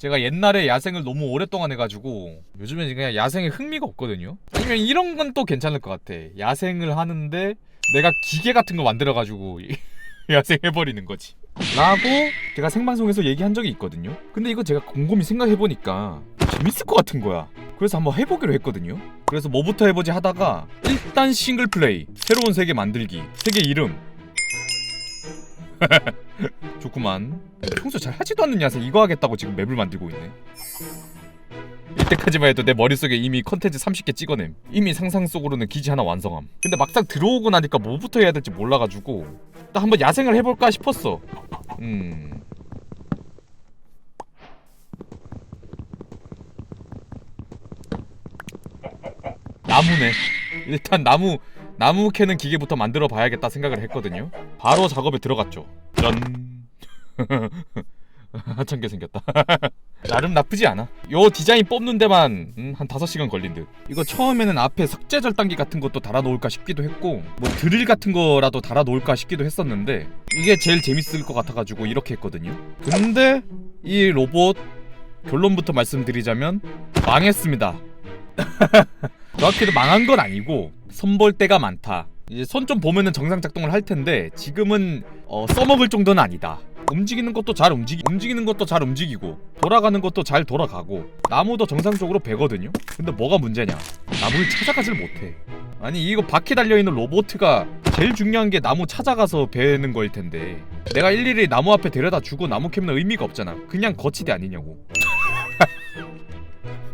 제가 옛날에 야생을 너무 오랫동안 해가지고 요즘에 그냥 야생에 흥미가 없거든요. 아니면 이런 건 또 괜찮을 것 같아. 야생을 하는데 내가 기계 같은 거 만들어가지고 야생 해버리는 거지. 라고 제가 생방송에서 얘기한 적이 있거든요. 근데 이거 제가 곰곰이 생각해보니까 재밌을 것 같은 거야. 그래서 한번 해보기로 했거든요. 그래서 뭐부터 해보지 하다가 일단 싱글 플레이, 새로운 세계 만들기, 세계 이름. 좋구만. 평소 잘 하지도 않는 야생 이거 하겠다고 지금 맵을 만들고 있네. 이때까지만 해도 내 머릿속에 이미 컨텐츠 30개 찍어냄. 이미 상상 속으로는 기지 하나 완성함. 근데 막상 들어오고 나니까 뭐부터 해야 될지 몰라가지고 일단 한번 야생을 해볼까 싶었어. 음. 나무네. 일단 나무 나무 캐는 기계부터 만들어 봐야겠다 생각을 했거든요. 바로 작업에 들어갔죠. 짠. 한참 게 생겼다. 나름 나쁘지 않아. 요 디자인 뽑는 데만 음, 한 5시간 걸린 듯. 이거 처음에는 앞에 석재 절단기 같은 것도 달아 놓을까 싶기도 했고 뭐 드릴 같은 거라도 달아 놓을까 싶기도 했었는데 이게 제일 재밌을 것 같아 가지고 이렇게 했거든요. 근데 이 로봇 결론부터 말씀드리자면 망했습니다. 정확히도 망한 건 아니고 손볼 때가 많다. 이제 손 좀 보면은 정상 작동을 할 텐데 지금은 어, 써먹을 정도는 아니다. 움직이는 것도 잘 움직이 움직이는 것도 잘 움직이고 돌아가는 것도 잘 돌아가고 나무도 정상적으로 베거든요. 근데 뭐가 문제냐? 나무를 찾아가질 못해. 아니 이거 바퀴 달려 있는 로보트가 제일 중요한 게 나무 찾아가서 베는 거일 텐데 내가 일일이 나무 앞에 데려다 주고 나무 캐면 의미가 없잖아. 그냥 거치대 아니냐고.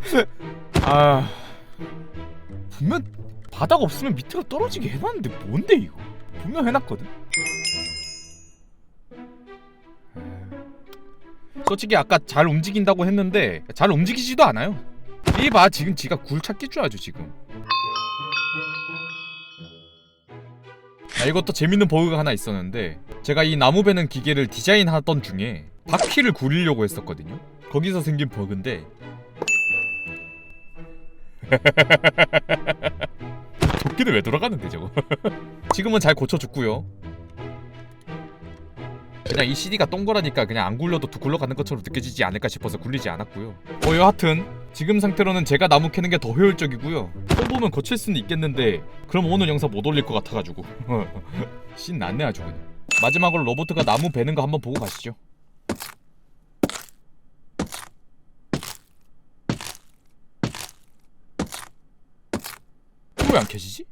아 분명 바닥 없으면 밑으로 떨어지게 해놨는데 뭔데 이거? 분명 해놨거든. 솔직히 아까 잘 움직인다고 했는데 잘 움직이지도 않아요. 이봐 지금 지가 굴 찾기 좋아하죠 지금. 아, 이것도 재밌는 버그가 하나 있었는데 제가 이 나무 베는 기계를 디자인하던 중에 바퀴를 굴리려고 했었거든요. 거기서 생긴 버그인데 도끼는 왜 돌아가는데 저거? 지금은 잘 고쳐줬고요. 그냥 이 CD가 동그라니까 그냥 안 굴려도 두 굴러가는 것처럼 느껴지지 않을까 싶어서 굴리지 않았고요. 어 여하튼 지금 상태로는 제가 나무 캐는 게 더 효율적이고요. 또 보면 고칠 수는 있겠는데 그럼 오늘 영상 못 올릴 것 같아가지고 씬 났네 아주 그냥. 마지막으로 로보트가 나무 베는 거 한번 보고 가시죠. 왜 안 켜지지?